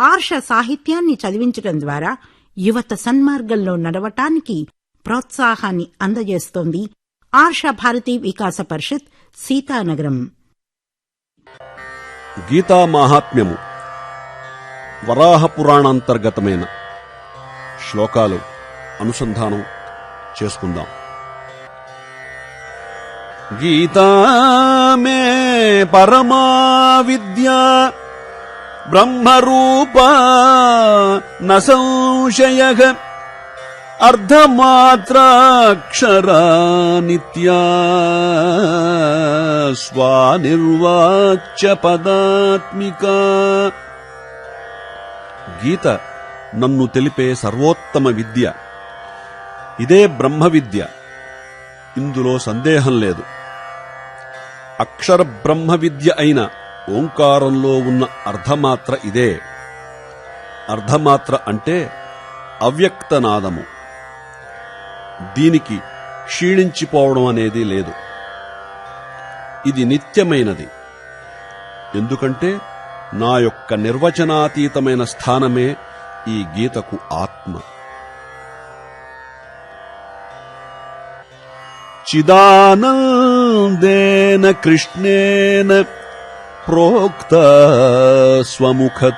ఆర్ష సాహిత్యాన్ని చదివించడం ద్వారా యువత సన్మార్గంలో నడవటానికి ప్రోత్సాహాన్ని అందజేస్తోంది ఆర్ష భారతీ వికాస పరిషత్ సీతానగరం. గీతా మాహాత్మ్యము. వరాహ పురాణాంతర్గతమైన శ్లోకాలు అనుసంధానం చేసుకుందాం. గీతా మే పరమా విద్యా బ్రహ్మరూప న సంశయ అర్ధమాత్రాక్షరా నిత్యా స్వానిర్వాచ్య గీత నన్ను తెలిపే సర్వోత్తమ విద్య ఇదే బ్రహ్మ విద్య ఇందులో సందేహం లేదు అక్షర బ్రహ్మ విద్య అయిన ఓంకారంలో ఉన్న అర్ధమాత్ర ఇదే. అర్ధమాత్ర అంటే అవ్యక్తనాదము. దీనికి క్షీణించిపోవడం అనేది లేదు. ఇది నిత్యమైనది. ఎందుకంటే నా యొక్క నిర్వచనాతీతమైన స్థానమే ఈ గీతకు ఆత్మ. చిదానందేన కృష్ణేన ప్రోక్త స్వముఖతోర్జునం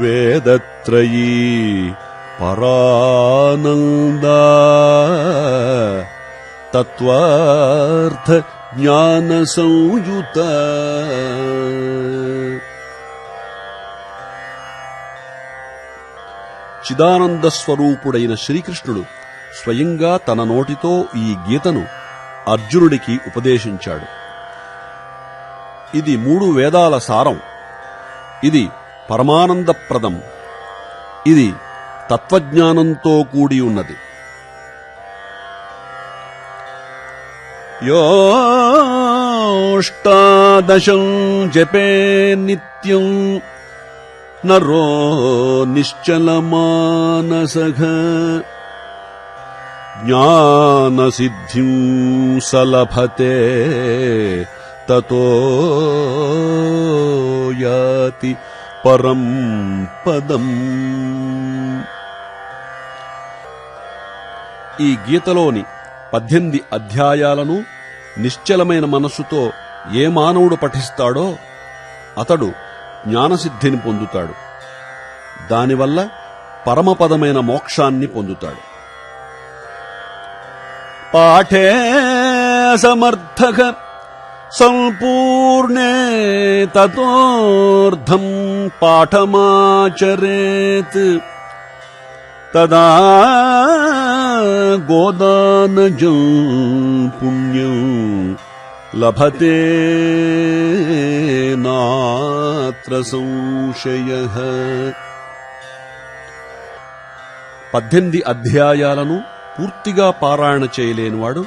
వేదత్రయీ పరానందా తత్వార్థ జ్ఞాన సంయుత చిదానంద స్వరూపుడైన శ్రీకృష్ణుడు స్వయంగా తన నోటితో ఈ గీతను అర్జునుడికి ఉపదేశించాడు. ఇది మూడు వేదాల సారం. ఇది పరమానందప్రదం. ఇది తత్వజ్ఞానంతో కూడి ఉన్నది. యోష్టాదశం జపే నిత్యం నరో నిశ్చలమానసఘ జ్ఞానసిద్ధిం సలభతే తతోయాతి పరం పదం. ఈ గీతలోని పద్దెనిమిది అధ్యాయాలను నిశ్చలమైన మనస్సుతో ఏ మానవుడు పఠిస్తాడో అతడు జ్ఞానసిద్ధిని పొందుతాడు. దానివల్ల పరమపదమైన మోక్షాన్ని పొందుతాడు. పాఠే సమర్థక సంపూర్ణే తతోర్ధం పాఠమాచరేత్ తదా గోదానజం పుణ్యం లభతే నాత్ర సంశయ పద్దెనిమిది అధ్యాయాలను పూర్తిగా పారాయణ చేయలేనివాడు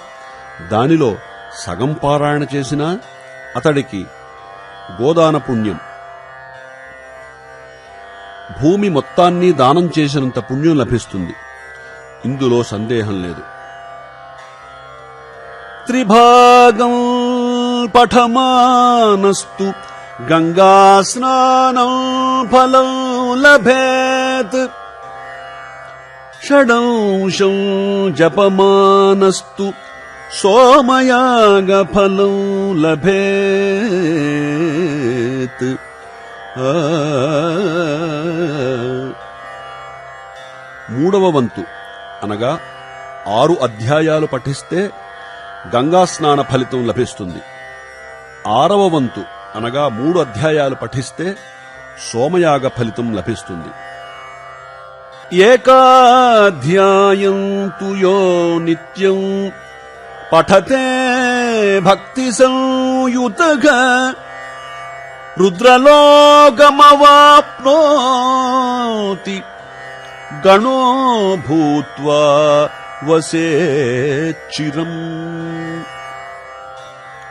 దానిలో సగం పారాయణ చేసినా అతడికి గోదాన పుణ్యం. భూమి మొత్తాన్ని దానం చేసినంత పుణ్యం లభిస్తుంది. ఇందులో సందేహం లేదు. త్రిభాగం పఠమానస్తు గంగా స్నానం ఫలం లభేత్. షడంశం జపమానస్తు సోమయాగ ఫలం లభేత్. మూడవ వంతు. అనగా ఆరు అధ్యాయాలు పఠిస్తే గంగా స్నాన ఫలితం లభిస్తుంది. ఆరవ వంతు. అనగా మూడు అధ్యాయాలు పఠిస్తే సోమయాగ ఫలితం లభిస్తుంది. ఏకాధ్యాయం తు యో నిత్యం పఠతే భక్తి సంయుతగా రుద్రలోకమవాప్నోతి గణో భూత్వా చిరం.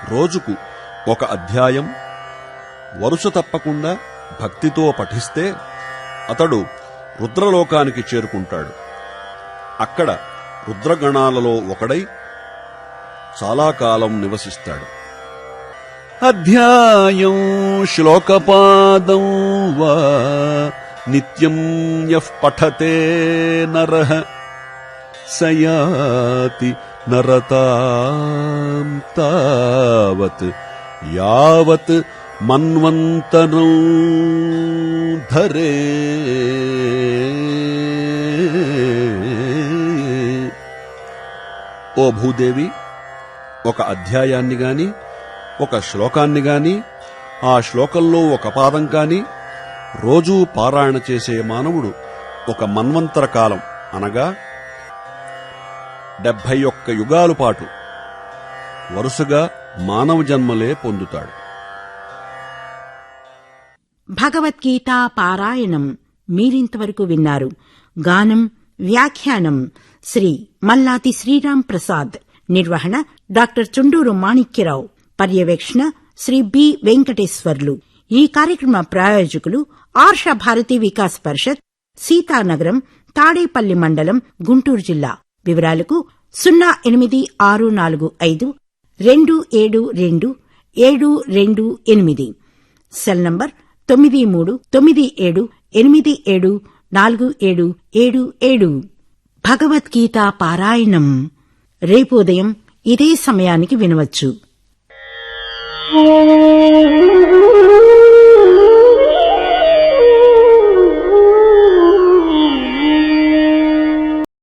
రోజుకు ఒక అధ్యాయం. వరుస తప్పకుండా భక్తితో పఠిస్తే అతడు రుద్రలోకానికి చేరుకుంటాడు. అక్కడ రుద్రగణాలలో ఒకడై చాలా కాలం నివసిస్తాడు. అధ్యాయం శ్లోకపాదం వా నిత్యం యః పఠతే నరః సయాతి నరతాం తావత్ యావత్ మన్వంతరం ధరే ఓ భూదేవి ఒక అధ్యాయాన్ని గాని ఒక శ్లోకాన్ని గాని ఆ శ్లోకంలో ఒక పాదం కాని రోజూ పారాయణ చేసే మానవుడు ఒక మన్వంతర కాలం అనగా డెబ్భై ఒక్క యుగాలు పాటు వరుసగా మానవ జన్మలే పొందుతాడు. భగవద్గీత పారాయణం మీరింతవరకు విన్నారు. గానం వ్యాఖ్యానం శ్రీ మల్లాతి శ్రీరామ్ ప్రసాద్. నిర్వహణ డాక్టర్ చుండూరు మాణిక్యరావు. పర్యవేక్షణ శ్రీ బి. వెంకటేశ్వర్లు. ఈ కార్యక్రమ ప్రాయోజకులు ఆర్ష భారతి వికాస్ పరిషత్ సీతానగరం తాడేపల్లి మండలం గుంటూరు జిల్లా. వివరాలకు సున్నా ఎనిమిది ఆరు నాలుగు ఐదు రెండు ఏడు రెండు ఏడు రెండు ఎనిమిది. సెల్ నంబర్ తొమ్మిది మూడు తొమ్మిది ఏడు ఎనిమిది ఏడు నాలుగు ఏడు ఏడు ఏడు. భగవద్గీత పారాయణం. రేపు ఉదయం ఇదే సమయానికి వినవచ్చు.